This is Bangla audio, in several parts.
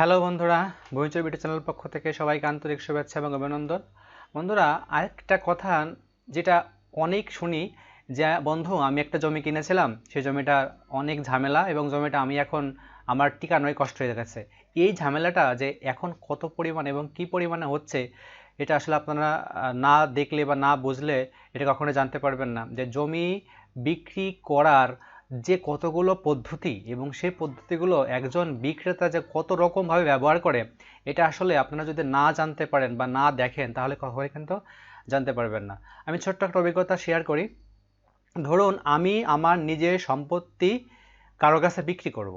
হ্যালো বন্ধুরা বইচর বিটি চ্যানেল পক্ষ থেকে সবাইকে আন্তরিক শুভেচ্ছা এবং অভিনন্দন। বন্ধুরা, আরেকটা কথা যেটা অনেক শুনি যে, বন্ধু, আমি একটা জমি কিনেছিলাম, সেই জমিটা অনেক ঝামেলা এবং জমিটা আমি এখন আমার টিকা টিকানোয় কষ্ট হয়ে গেছে। এই ঝামেলাটা যে এখন কত পরিমাণ এবং কি পরিমাণে হচ্ছে, এটা আসলে আপনারা না দেখলে বা না বুঝলে এটা কখনো জানতে পারবেন না। যে জমি বিক্রি করার যে কতগুলো পদ্ধতি এবং সেই পদ্ধতিগুলো একজন বিক্রেতা যে কত রকমভাবে ব্যবহার করে, এটা আসলে আপনারা যদি না জানতে পারেন বা না দেখেন, তাহলে কখনোই কিন্তু জানতে পারবেন না আমি ছোট্ট একটা অভিজ্ঞতা শেয়ার করি ধরুন, আমি আমার নিজের সম্পত্তি কারও কাছে বিক্রি করব।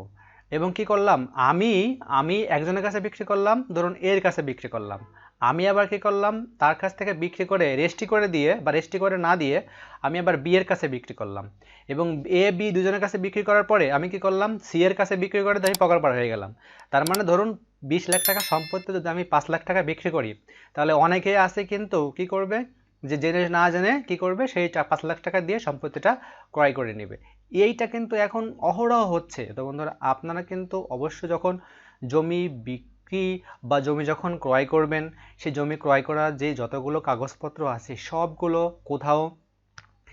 এবং কি করলাম? আমি আমি একজনের কাছে বিক্রি করলাম, ধরুন এর কাছে বিক্রি করলাম। আমি আবার কি করলাম? তার কাছ থেকে বিক্রি করে রেস্টি করে দিয়ে বা রেস্টি করে না দিয়ে আমি আবার বি এর কাছে বিক্রি করলাম। এবং এ বি দুজনের কাছে বিক্রি করার পরে আমি কি করলাম? সি এর কাছে বিক্রি করে আমি পকার হয়ে গেলাম। তার মানে ধরুন বিশ লাখ টাকা সম্পত্তি যদি আমি পাঁচ লাখ টাকা বিক্রি করি, তাহলে অনেকে আছে কিন্তু কি করবে? যে জেনে না জেনে কি করবে? সেই পাঁচ লাখ টাকা দিয়ে সম্পত্তিটা ক্রয় করে নেবে। এইটা কিন্তু এখন অহরহ হচ্ছে। তো বন্ধুরা, আপনারা কিন্তু অবশ্যই যখন জমি বিক্রি বা জমি যখন ক্রয় করবেন, সেই জমি ক্রয় করার যে যতগুলো কাগজপত্র আছে, সবগুলো কোথাও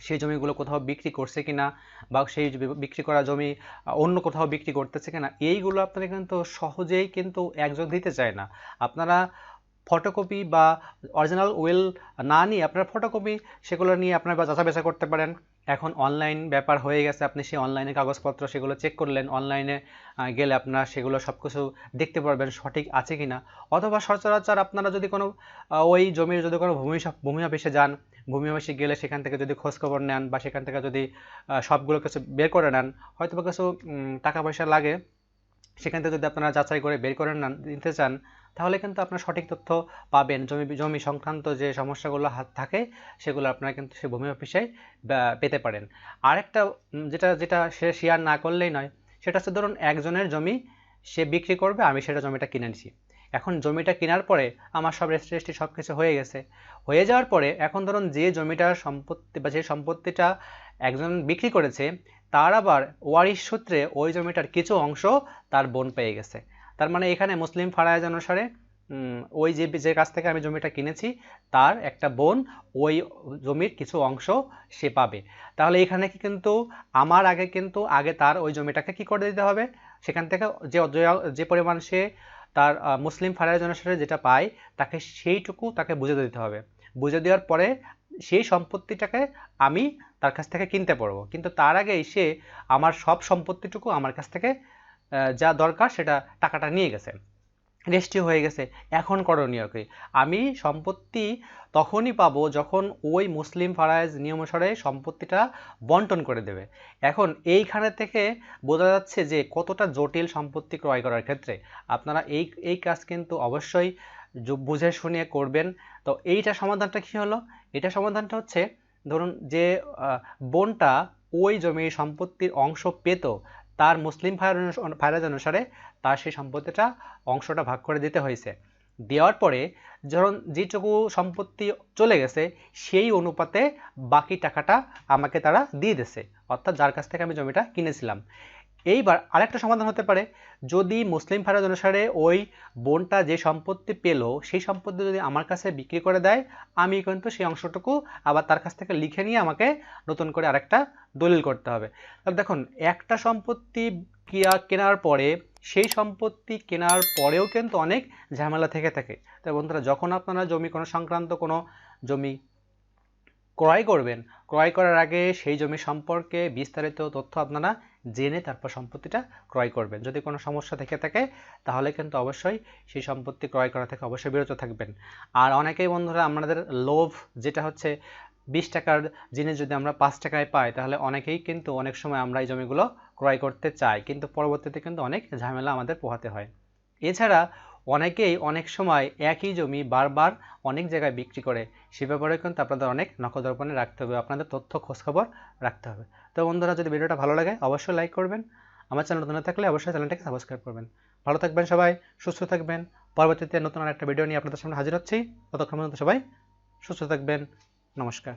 সেই জমিগুলো কোথাও বিক্রি করছে কিনা বা সেই বিক্রি করা জমি অন্য কোথাও বিক্রি করতেছে কিনা, এইগুলো আপনারা কিন্তু সহজেই কিন্তু একজন দিতে চায় না। আপনারা ফটোকপি বা অরিজিনাল ওয়েল না নিয়ে আপনারা ফটোকপি সেগুলো নিয়ে আপনারা বা যাচা বাছা করতে পারেন। এখন অনলাইন ব্যাপার হয়ে গেছে, আপনি সেই অনলাইনে কাগজপত্র সেগুলো চেক করলেন অনলাইনে গেলে আপনার সেগুলো সব কিছু দেখতে পারবেন সঠিক আছে কি না অথবা সচরাচর আপনারা যদি কোনো ওই জমির যদি কোনো ভূমি ভূমি অফিসে যান, ভূমি অফিসে গেলে সেখান থেকে যদি খোঁজখবর নেন বা সেখান থেকে যদি সবগুলো কিছু বের করে নেন হয়তো বা কিছু টাকা পয়সা লাগে, সেখান থেকে যদি আপনারা যাচাই করে বের করে নেন, নিতে চান তাহলে কিন্তু আপনার সঠিক তথ্য পাবেন। জমি জমি সংক্রান্ত যে সমস্যাগুলো হাত থাকে, সেগুলো আপনারা কিন্তু সেই ভূমি অফিসে পেতে পারেন। আরেকটা যেটা যেটা সে শেয়ার না করলেই নয়, সেটা হচ্ছে ধরুন একজনের জমি সে বিক্রি করবে, আমি সেটা জমিটা কিনে নিছি। এখন জমিটা কেনার পরে আমার সব রেস্টি রেস্টি সব কিছু হয়ে গেছে। হয়ে যাওয়ার পরে এখন ধরুন যে জমিটার সম্পত্তি বা যে সম্পত্তিটা একজন বিক্রি করেছে, তার আবার ওয়ারিশ সূত্রে ওই জমিটার কিছু অংশ তার বোন পেয়ে গেছে। তার মানে এখানে মুসলিম ফারায়জ অনুসারে ওই যে যে কাছ থেকে আমি জমিটা কিনেছি, তার একটা বোন ওই জমির কিছু অংশ সে পাবে। তাহলে এখানে কি কিন্তু, আমার আগে কিন্তু, আগে তার ওই জমিটাকে কি করে দিতে হবে? সেখান থেকে যে যে- পরিমাণ সে তার মুসলিম ফারায়জ অনুসারে যেটা পায়, তাকে সেইটুকু তাকে বুঝে দিতে হবে। বুঝে দেওয়ার পরে সেই সম্পত্তিটাকে আমি তার কাছ থেকে কিনতে পারব। কিন্তু তার আগে সে আমার সব সম্পত্তিটুকু আমার কাছ থেকে যা দরকার সেটা টাকাটা নিয়ে গেছে। রেজিস্ট্রি হয়ে গেছে। এখন করণীয় কি? আমি সম্পত্তি তখনই পাবো যখন ওই মুসলিম ফারাইজ নিয়ম অনুসারে সম্পত্তিটা বন্টন করে দেবে। এখন এইখানে থেকে বোঝা যাচ্ছে যে কতটা জটিল সম্পত্তি ক্রয় করার ক্ষেত্রে। আপনারা এই এই কাজ কিন্তু অবশ্যই বুঝে শুনে করবেন। তো এইটা সমাধানটা কি হলো? এটা সমাধানটা হচ্ছে, ধরুন যে বোনটা ওই জমির সম্পত্তির অংশ পেত তার মুসলিম ফায়রাজ অনুসারে তার সেই সম্পত্তিটা, অংশটা ভাগ করে দিতে হয়েছে। দেওয়ার পরে যখন যেটুকু সম্পত্তি চলে গেছে, সেই অনুপাতে বাকি টাকাটা আমাকে তারা দিয়ে দিয়েছে। অর্থাৎ যার কাছ থেকে আমি জমিটা কিনেছিলাম। এইবার আরেকটা সমাধান হতে পারে। যদি মুসলিম ফারাজ অনুসারে ওই বোনটা যে সম্পত্তি পেল, সেই সম্পত্তি যদি আমার কাছে বিক্রি করে দেয়, আমি কিন্তু সেই অংশটুকু আবার তার কাছ থেকে লিখে নিয়ে আমাকে নতুন করে আরেকটা দলিল করতে হবে। তাহলে দেখুন, একটা সম্পত্তি কিয়া- কেনার পরে, সেই সম্পত্তি কেনার পরেও কিন্তু অনেক ঝামেলা থেকে থাকে। তাই বন্ধুরা, যখন আপনারা জমি কোনো সংক্রান্ত কোনো জমি ক্রয় করবেন, ক্রয় করার আগে সেই জমি সম্পর্কে বিস্তারিত তথ্য আপনারা জেনে তারপর সম্পত্তিটা ক্রয় করবেন। যদি কোনো সমস্যা থেকে থাকে, তাহলে কিন্তু অবশ্যই সেই সম্পত্তি ক্রয় করা থেকে অবশ্যই বিরত থাকবেন। আর অনেকেই বন্ধুরা আমাদের লোভ, যেটা হচ্ছে বিশ টাকার জিনিস যদি আমরা পাঁচ টাকায় পাই, তাহলে অনেকেই কিন্তু অনেক সময় আমরা এই জমিগুলো ক্রয় করতে চাই, কিন্তু পরবর্তীতে কিন্তু অনেক ঝামেলা আমাদের পোহাতে হয়। এছাড়া অনেকেই অনেক সময় একই জমি বারবার অনেক জায়গায় বিক্রি করে, সে ব্যাপারে কিন্তু আপনাদের অনেক নখদর্পণে রাখতে হবে, আপনাদের তথ্য খোঁজখবর রাখতে হবে। তো বন্ধুরা, যদি ভিডিওটা ভালো লাগে, অবশ্যই লাইক করবেন। আমার চ্যানেল নতুন থাকলে অবশ্যই চ্যানেলটাকে সাবস্ক্রাইব করবেন। ভালো থাকবেন সবাই, সুস্থ থাকবেন। পরবর্তীতে নতুন আর একটা ভিডিও নিয়ে আপনাদের সামনে হাজির হচ্ছি। ততক্ষণ পর্যন্ত সবাই সুস্থ থাকবেন। নমস্কার।